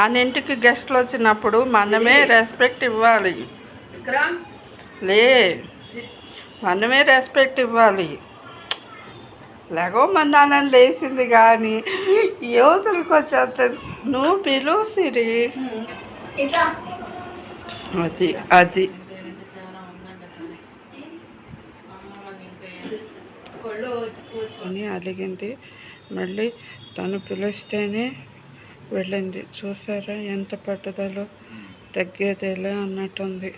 మన ఇంటికి గెస్ట్లు వచ్చినప్పుడు మనమే రెస్పెక్ట్ ఇవ్వాలి. లే మనమే రెస్పెక్ట్ ఇవ్వాలి. లెగవమన్నానని లేచింది కానీ యువతలకు వచ్చేస్తే నువ్వు పిలువు సిరి ఇట్లా. అది అది. అని అలిగింది. మళ్ళీ తను పిలిస్తేనే వెళ్ళింది. చూసారా ఎంత పట్టుదలో తగ్గేదేలే అన్నట్టుంది.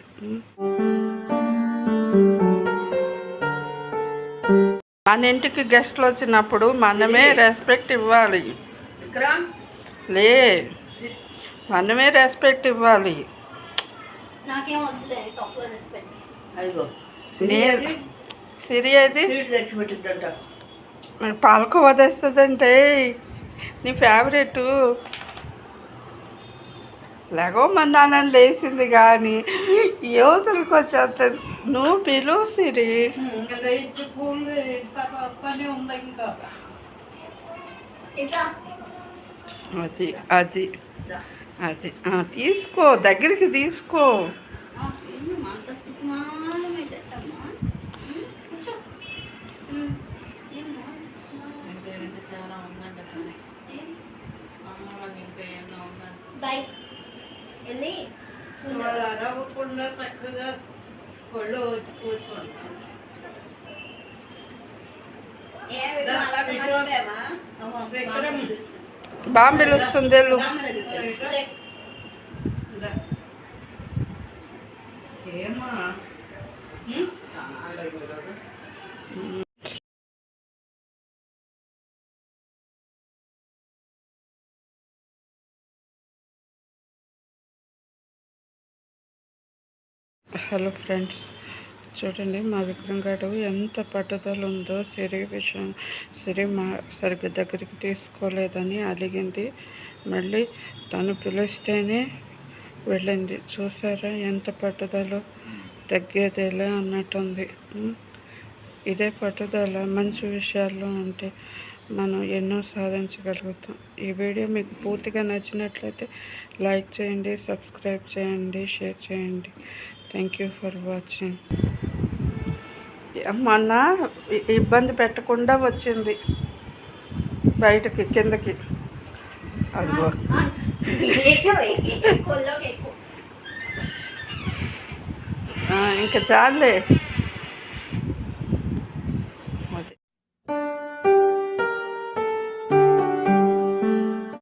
మన ఇంటికి గెస్ట్లు వచ్చినప్పుడు మనమే రెస్పెక్ట్ ఇవ్వాలి. లే మనమే రెస్పెక్ట్ ఇవ్వాలి. నేను సిరి అది మరి పాలకోవా తెస్తుందంటే నీ ఫేవరెట్ లెగవమన్నానని లేచింది కానీ యువతలకు వచ్చేస్తే నువ్వు పిలువు సిరి. ఇంకా ఇచ్చి పూలు పని ఉంది ఇంకా? ఇట్లా. అది అది అది. ఆ, తీసుకో దగ్గరికి తీసుకో. ఏమమ్మా, బాయ్ వెళ్ళి అరవకుండా చక్కగా కొళ్ళు వచ్చి. బాగా పిలుస్తుంది. ఏమా హలో ఫ్రెండ్స్ చూడండి మా విక్రమ్ గారు ఎంత పట్టుదల ఉందో సిరి విషయం సిరి మా సరిగ్గా దగ్గరికి తీసుకోలేదని అలిగింది. మళ్ళీ తను పిలిస్తేనే వెళ్ళింది. చూసారా ఎంత పట్టుదల తగ్గేదేలే అన్నట్టుంది. ఇదే పట్టుదల మంచి విషయాల్లో అంటే మనం ఎన్నో సాధించగలుగుతాం. ఈ వీడియో మీకు పూర్తిగా నచ్చినట్లయితే లైక్ చేయండి సబ్స్క్రైబ్ చేయండి షేర్ చేయండి. థ్యాంక్ యూ ఫర్ వాచింగ్ మొన్న ఇబ్బంది పెట్టకుండా వచ్చింది. బయటకి కిందకి. అదిగో. ఇంకా చాలే.